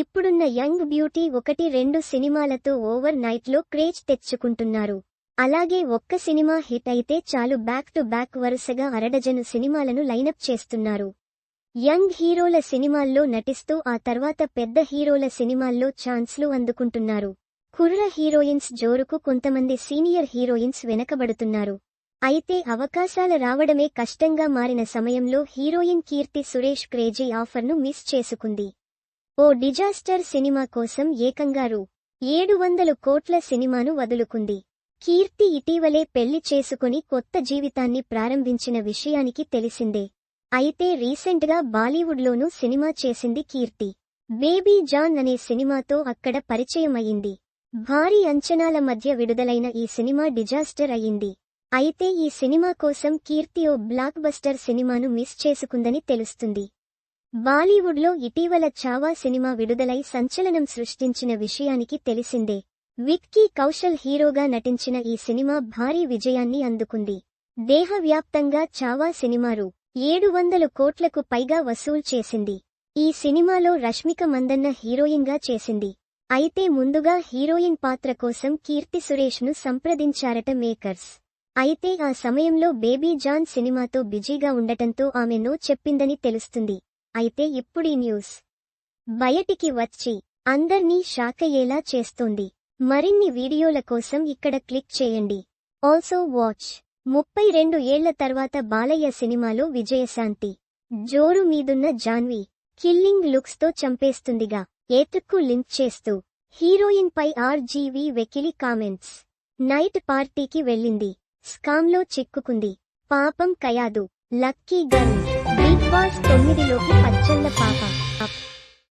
ఇప్పుడున్న young beauty ఒకటి రెండు సినిమాలతో ఓవర్ నైట్లో క్రేజ్ తెచ్చుకుంటున్నారు. అలాగే ఒక్క సినిమా హిట్ అయితే చాలు బ్యాక్ టు బ్యాక్ వరుసగా అరడజను సినిమాలను లైనప్ చేస్తున్నారు. యంగ్ హీరోల సినిమాల్లో నటిస్తూ ఆ తర్వాత పెద్ద హీరోల సినిమాల్లో ఛాన్స్లు అందుకుంటున్నారు. కుర్ర హీరోయిన్స్ జోరుకు కొంతమంది సీనియర్ హీరోయిన్స్ వెనకబడుతున్నారు. అయితే అవకాశాల రావడమే కష్టంగా మారిన సమయంలో హీరోయిన్ కీర్తి సురేష్ క్రేజీ ఆఫర్ను మిస్ చేసుకుంది. ఓ డిజాస్టర్ సినిమా కోసం ఏకంగా రూ ఏడు వందలు కోట్ల సినిమాను వదులుకుంది. కీర్తి ఇటీవలే పెళ్ళి చేసుకుని కొత్త జీవితాన్ని ప్రారంభించిన విషయానికి తెలిసిందే. అయితే రీసెంట్గా బాలీవుడ్లోనూ సినిమా చేసింది కీర్తి. బేబీ జాన్ అనే సినిమాతో అక్కడ పరిచయం అయింది భారీ అంచనాల మధ్య విడుదలైన ఈ సినిమా డిజాస్టర్ అయింది అయితే ఈ సినిమా కోసం కీర్తి ఓ బ్లాక్ బస్టర్ సినిమాను మిస్ చేసుకుందని తెలుస్తుంది. బాలీవుడ్లో ఇటీవల చావా సినిమా విడుదలై సంచలనం సృష్టించిన విషయానికి తెలిసిందే. విక్కీ కౌశల్ హీరోగా నటించిన ఈ సినిమా భారీ విజయాన్ని అందుకుంది. దేహవ్యాప్తంగా చావా సినిమా రూ. ఏడు వందలు కోట్లకు పైగా వసూలు చేసింది. ఈ సినిమాలో రష్మిక మందన్న హీరోయిన్గా చేసింది. అయితే ముందుగా హీరోయిన్ పాత్ర కోసం కీర్తి సురేష్ను సంప్రదించారట మేకర్స్. అయితే ఆ సమయంలో బేబీ జాన్ సినిమాతో బిజీగా ఉండటంతో ఆమె నో చెప్పిందని తెలుస్తుంది. అయితే ఇప్పుడీ న్యూస్. బయటికి వచ్చి అందర్నీ షాకయ్యేలా చేస్తోంది. మరిన్ని వీడియోల కోసం ఇక్కడ క్లిక్ చేయండి. ఆల్సో వాచ్ ముప్పై రెండు ఏళ్ళ తర్వాత బాలయ్య సినిమాలో విజయశాంతి. జోరు మీదున్న జాన్వి కిల్లింగ్ లుక్స్తో చంపేస్తుందిగా. ఏతుక్కు లింక్ చేస్తూ హీరోయిన్ పై ఆర్జీవీ వెకిలి కామెంట్స్. నైట్ పార్టీకి వెళ్ళింది. స్కామ్లో చిక్కుకుంది. పాపం కయాదు. Lucky gun. ఆగస్ట్ తొమ్మిదిలోకి పచ్చళ్ళ పాప